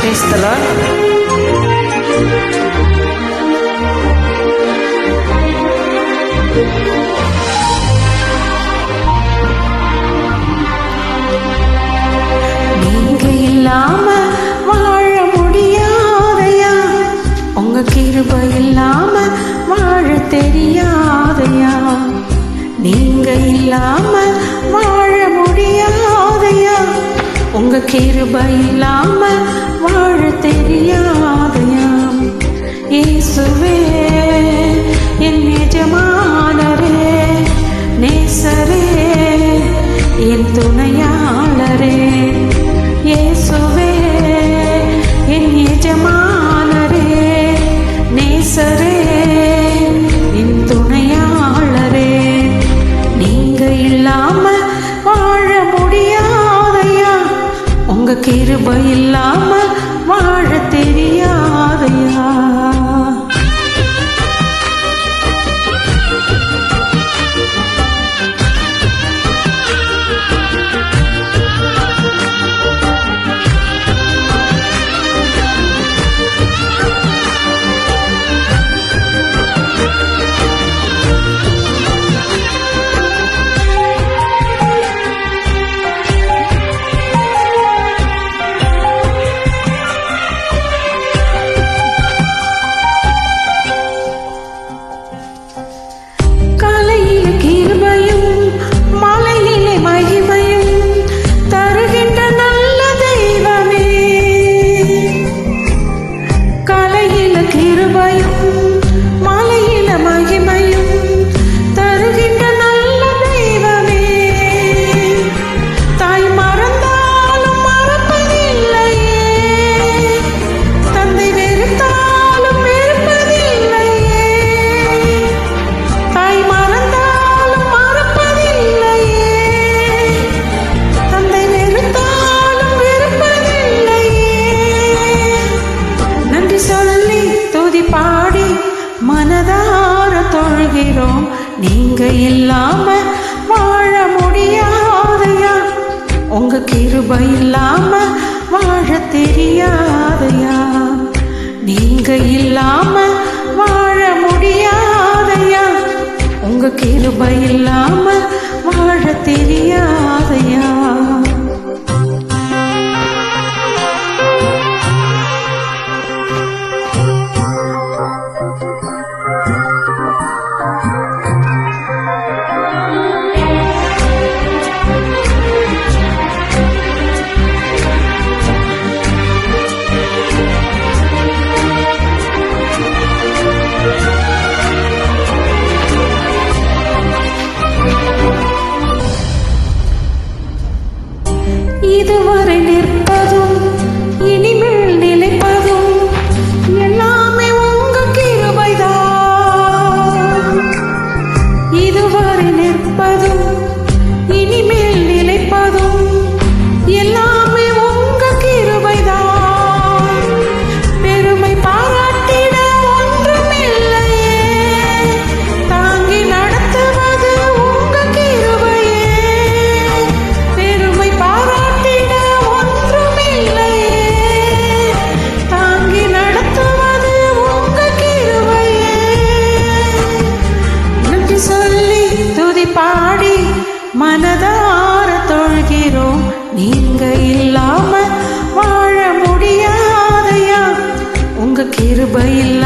Taste the Lord. தெரியாதையா? நீங்க இல்லாம வாழ முடியாதையா? உங்க கிருப இல்லாம வாழ தெரியாதையா? இயேசுவே என் நிஜமானரே நேசரே என் துணையாளரே. Call நீங்க இல்லாம வாழ முடியாதையா? உங்க கிருப இல்லாம வாழ தெரியாதையா? நீங்க இல்லாம வாழ முடியாதையா? உங்க கிருப இல்லாம இதுவரை நிற்பதும் நீங்க இல்லாம வாழ முடியாதையா? உங்க கிருபையில்